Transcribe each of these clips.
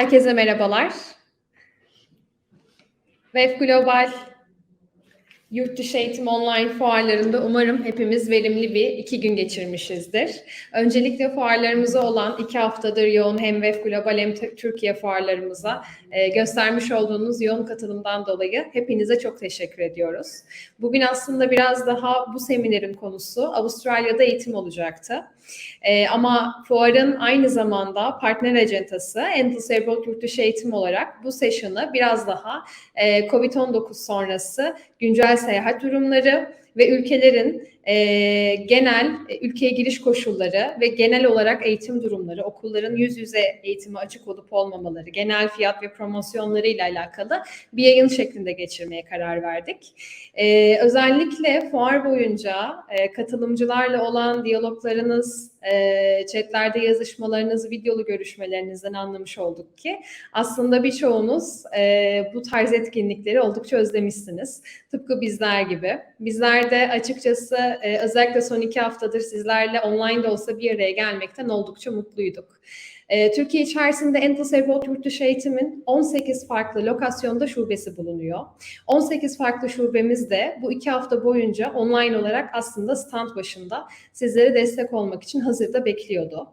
Herkese merhabalar. Web Global Yurt dışı eğitim online fuarlarında umarım hepimiz verimli bir iki gün geçirmişizdir. Öncelikle fuarlarımıza olan iki haftadır yoğun hem Web Global hem Türkiye fuarlarımıza e, göstermiş olduğunuz yoğun katılımdan dolayı hepinize çok teşekkür ediyoruz. Bugün aslında biraz daha bu seminerin konusu Avustralya'da eğitim olacaktı. E, ama fuarın aynı zamanda partner acentası Endless Abroad Yurt Dışı Eğitim olarak bu session'ı biraz daha e, COVID-19 sonrası güncel seyahat durumları ve ülkelerin e, genel e, ülkeye giriş koşulları ve genel olarak eğitim durumları, okulların yüz yüze eğitime açık olup olmamaları, genel fiyat ve promosyonları ile alakalı bir yayın şeklinde geçirmeye karar verdik. E, özellikle fuar boyunca e, katılımcılarla olan diyaloglarınız, e, chatlerde yazışmalarınız, videolu görüşmelerinizden anlamış olduk ki aslında birçoğunuz e, bu tarz etkinlikleri oldukça özlemişsiniz. Tıpkı bizler gibi. Bizler de açıkçası e, özellikle son iki haftadır sizlerle online de olsa bir araya gelmekten oldukça mutluyduk. E, Türkiye içerisinde Endless Abroad Yurt Dışı Eğitim'in 18 farklı lokasyonda şubesi bulunuyor. 18 farklı şubemiz de bu iki hafta boyunca online olarak aslında stand başında sizlere destek olmak için hazırda bekliyordu.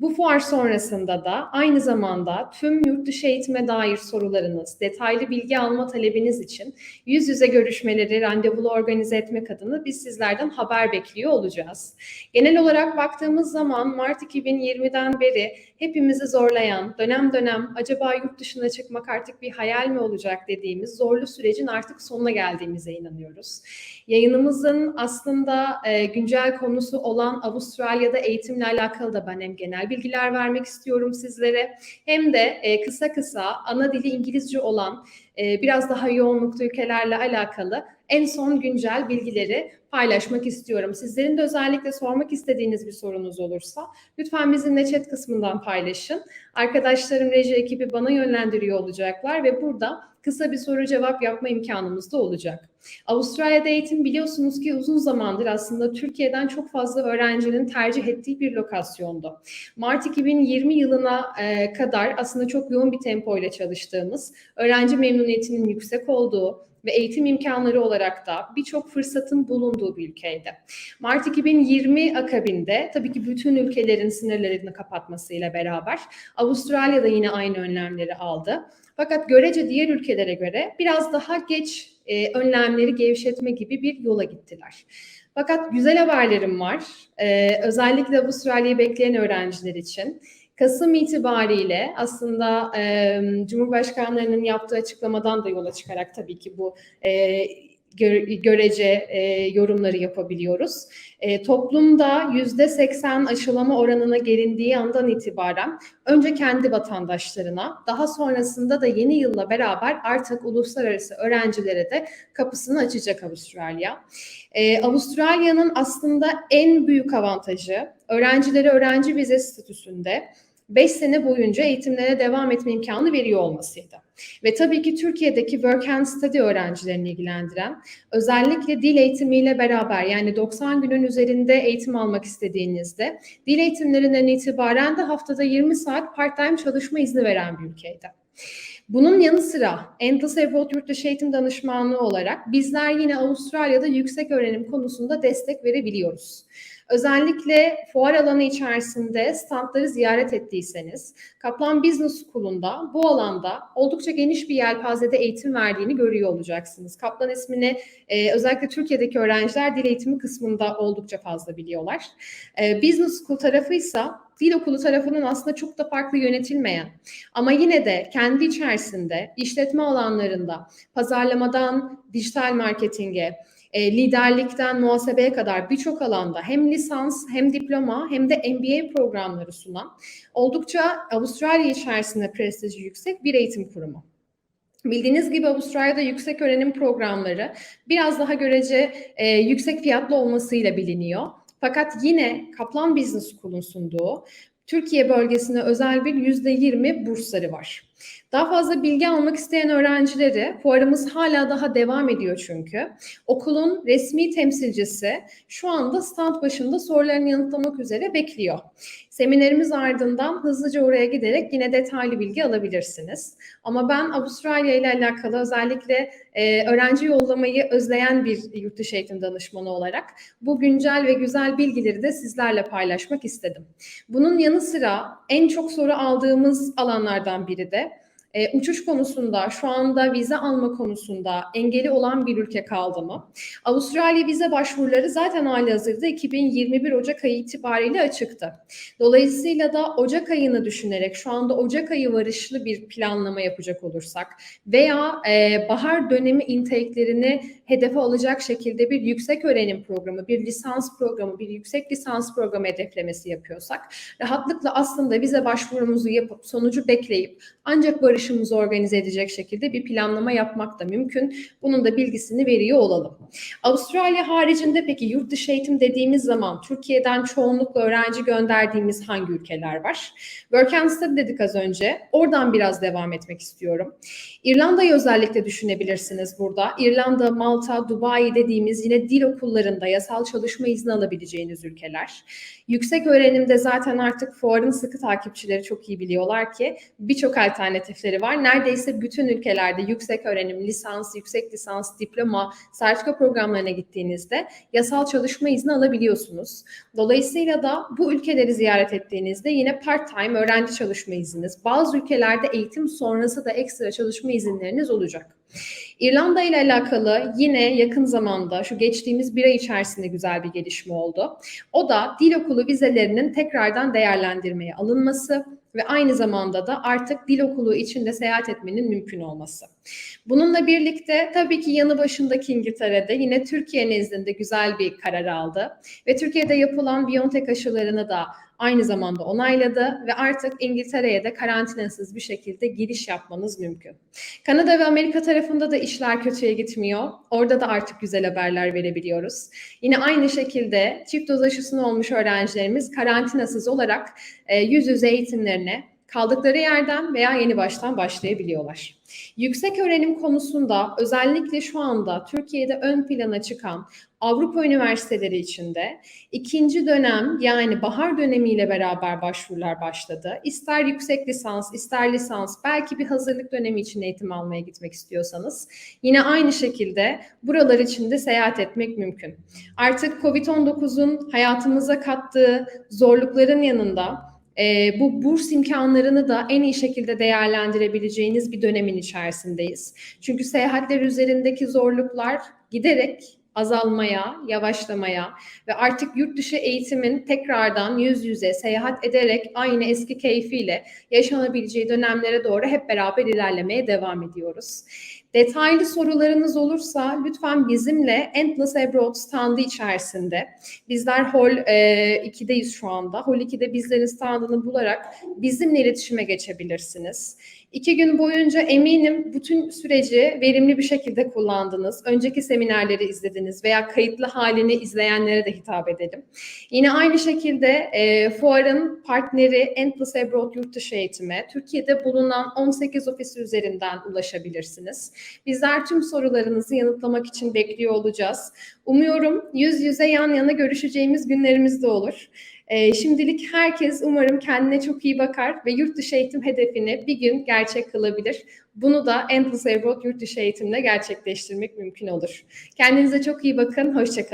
Bu fuar sonrasında da aynı zamanda tüm yurt dışı eğitime dair sorularınız, detaylı bilgi alma talebiniz için yüz yüze görüşmeleri, randevulu organize etmek adına biz sizlerden haber bekliyor olacağız. Genel olarak baktığımız zaman Mart 2020'den beri hepimizi zorlayan, dönem dönem acaba yurt dışına çıkmak artık bir hayal mi olacak dediğimiz zorlu sürecin artık sonuna geldiğimize inanıyoruz. Yayınımızın aslında e, güncel konusu olan Avustralya'da eğitimle alakalı da ben hem genel bilgiler vermek istiyorum sizlere. Hem de e, kısa kısa ana dili İngilizce olan e, biraz daha yoğunlukta ülkelerle alakalı en son güncel bilgileri paylaşmak istiyorum. Sizlerin de özellikle sormak istediğiniz bir sorunuz olursa lütfen bizimle chat kısmından paylaşın. Arkadaşlarım reji ekibi bana yönlendiriyor olacaklar ve burada kısa bir soru cevap yapma imkanımız da olacak. Avustralya'da eğitim biliyorsunuz ki uzun zamandır aslında Türkiye'den çok fazla öğrencinin tercih ettiği bir lokasyondu. Mart 2020 yılına e, kadar aslında çok yoğun bir tempo ile çalıştığımız, öğrenci memnuniyetinin yüksek olduğu, ve eğitim imkanları olarak da birçok fırsatın bulunduğu bir ülkeydi. Mart 2020 akabinde tabii ki bütün ülkelerin sınırlarını kapatmasıyla beraber Avustralya da yine aynı önlemleri aldı. Fakat görece diğer ülkelere göre biraz daha geç e, önlemleri gevşetme gibi bir yola gittiler. Fakat güzel haberlerim var. Ee, özellikle Avustralya'yı bekleyen öğrenciler için. Kasım itibariyle aslında e, Cumhurbaşkanlarının yaptığı açıklamadan da yola çıkarak tabii ki bu e, görece e, yorumları yapabiliyoruz. E, toplumda yüzde seksen aşılama oranına gelindiği andan itibaren önce kendi vatandaşlarına daha sonrasında da yeni yılla beraber artık uluslararası öğrencilere de kapısını açacak Avustralya. E, Avustralya'nın aslında en büyük avantajı öğrencilere öğrenci vize statüsünde 5 sene boyunca eğitimlere devam etme imkanı veriyor olmasıydı. Ve tabii ki Türkiye'deki work and study öğrencilerini ilgilendiren özellikle dil eğitimiyle beraber yani 90 günün üzerinde eğitim almak istediğinizde dil eğitimlerinden itibaren de haftada 20 saat part-time çalışma izni veren bir ülkeydi. Bunun yanı sıra Endless Abroad Yurtdışı Eğitim Danışmanlığı olarak bizler yine Avustralya'da yüksek öğrenim konusunda destek verebiliyoruz. Özellikle fuar alanı içerisinde standları ziyaret ettiyseniz Kaplan Business School'unda bu alanda oldukça geniş bir yelpazede eğitim verdiğini görüyor olacaksınız. Kaplan ismini e, özellikle Türkiye'deki öğrenciler dil eğitimi kısmında oldukça fazla biliyorlar. E, Business School tarafı ise dil okulu tarafının aslında çok da farklı yönetilmeyen ama yine de kendi içerisinde işletme alanlarında pazarlamadan dijital marketinge, e, liderlikten muhasebeye kadar birçok alanda hem lisans hem diploma hem de MBA programları sunan oldukça Avustralya içerisinde prestiji yüksek bir eğitim kurumu. Bildiğiniz gibi Avustralya'da yüksek öğrenim programları biraz daha görece e, yüksek fiyatlı olmasıyla biliniyor. Fakat yine Kaplan Business School'un sunduğu Türkiye bölgesine özel bir yüzde yirmi bursları var. Daha fazla bilgi almak isteyen öğrencileri, fuarımız hala daha devam ediyor çünkü. Okulun resmi temsilcisi şu anda stand başında sorularını yanıtlamak üzere bekliyor. Seminerimiz ardından hızlıca oraya giderek yine detaylı bilgi alabilirsiniz. Ama ben Avustralya ile alakalı özellikle e, öğrenci yollamayı özleyen bir yurt dışı eğitim danışmanı olarak bu güncel ve güzel bilgileri de sizlerle paylaşmak istedim. Bunun yanı sıra en çok soru aldığımız alanlardan biri de e, uçuş konusunda şu anda vize alma konusunda engeli olan bir ülke kaldı mı? Avustralya vize başvuruları zaten hali hazırda 2021 Ocak ayı itibariyle açıktı. Dolayısıyla da Ocak ayını düşünerek şu anda Ocak ayı varışlı bir planlama yapacak olursak veya e, bahar dönemi intake'lerini hedefe alacak şekilde bir yüksek öğrenim programı, bir lisans programı, bir yüksek lisans programı hedeflemesi yapıyorsak rahatlıkla aslında vize başvurumuzu yapıp sonucu bekleyip ancak barışımızı organize edecek şekilde bir planlama yapmak da mümkün. Bunun da bilgisini veriyor olalım. Avustralya haricinde peki yurt dışı eğitim dediğimiz zaman Türkiye'den çoğunlukla öğrenci gönderdiğimiz hangi ülkeler var? Work and Study dedik az önce. Oradan biraz devam etmek istiyorum. İrlanda'yı özellikle düşünebilirsiniz burada. İrlanda, Malta, Dubai dediğimiz yine dil okullarında yasal çalışma izni alabileceğiniz ülkeler. Yüksek öğrenimde zaten artık fuarın sıkı takipçileri çok iyi biliyorlar ki birçok alternatifleri var. Neredeyse bütün ülkelerde yüksek öğrenim, lisans, yüksek lisans, diploma, sertifika programlarına gittiğinizde yasal çalışma izni alabiliyorsunuz. Dolayısıyla da bu ülkeleri ziyaret ettiğinizde yine part-time öğrenci çalışma izniniz, bazı ülkelerde eğitim sonrası da ekstra çalışma izinleriniz olacak. İrlanda ile alakalı yine yakın zamanda şu geçtiğimiz bir ay içerisinde güzel bir gelişme oldu. O da dil okulu vizelerinin tekrardan değerlendirmeye alınması ve aynı zamanda da artık dil okulu içinde seyahat etmenin mümkün olması. Bununla birlikte tabii ki yanı başındaki İngiltere'de yine Türkiye nezdinde güzel bir karar aldı ve Türkiye'de yapılan Biontech aşılarını da aynı zamanda onayladı ve artık İngiltere'ye de karantinasız bir şekilde giriş yapmanız mümkün. Kanada ve Amerika tarafında da işler kötüye gitmiyor. Orada da artık güzel haberler verebiliyoruz. Yine aynı şekilde çift doz aşısını olmuş öğrencilerimiz karantinasız olarak e, yüz yüze eğitimlerine kaldıkları yerden veya yeni baştan başlayabiliyorlar. Yüksek öğrenim konusunda özellikle şu anda Türkiye'de ön plana çıkan Avrupa üniversiteleri içinde ikinci dönem yani bahar dönemiyle beraber başvurular başladı. İster yüksek lisans, ister lisans, belki bir hazırlık dönemi için eğitim almaya gitmek istiyorsanız yine aynı şekilde buralar için de seyahat etmek mümkün. Artık COVID-19'un hayatımıza kattığı zorlukların yanında e, bu burs imkanlarını da en iyi şekilde değerlendirebileceğiniz bir dönemin içerisindeyiz. Çünkü seyahatler üzerindeki zorluklar giderek azalmaya, yavaşlamaya ve artık yurt dışı eğitimin tekrardan yüz yüze seyahat ederek aynı eski keyfiyle yaşanabileceği dönemlere doğru hep beraber ilerlemeye devam ediyoruz. Detaylı sorularınız olursa lütfen bizimle Endless Abroad standı içerisinde. Bizler Hall e, 2'deyiz şu anda. Hall 2'de bizlerin standını bularak bizimle iletişime geçebilirsiniz. İki gün boyunca eminim bütün süreci verimli bir şekilde kullandınız. Önceki seminerleri izlediniz veya kayıtlı halini izleyenlere de hitap edelim. Yine aynı şekilde e, fuarın partneri Endless Abroad Yurtdışı Eğitimi, Türkiye'de bulunan 18 ofisi üzerinden ulaşabilirsiniz. Bizler tüm sorularınızı yanıtlamak için bekliyor olacağız. Umuyorum yüz yüze yan yana görüşeceğimiz günlerimiz de olur. Ee, şimdilik herkes umarım kendine çok iyi bakar ve yurt dışı eğitim hedefini bir gün gerçek kılabilir. Bunu da Endless Abroad yurt dışı eğitimle gerçekleştirmek mümkün olur. Kendinize çok iyi bakın, hoşçakalın.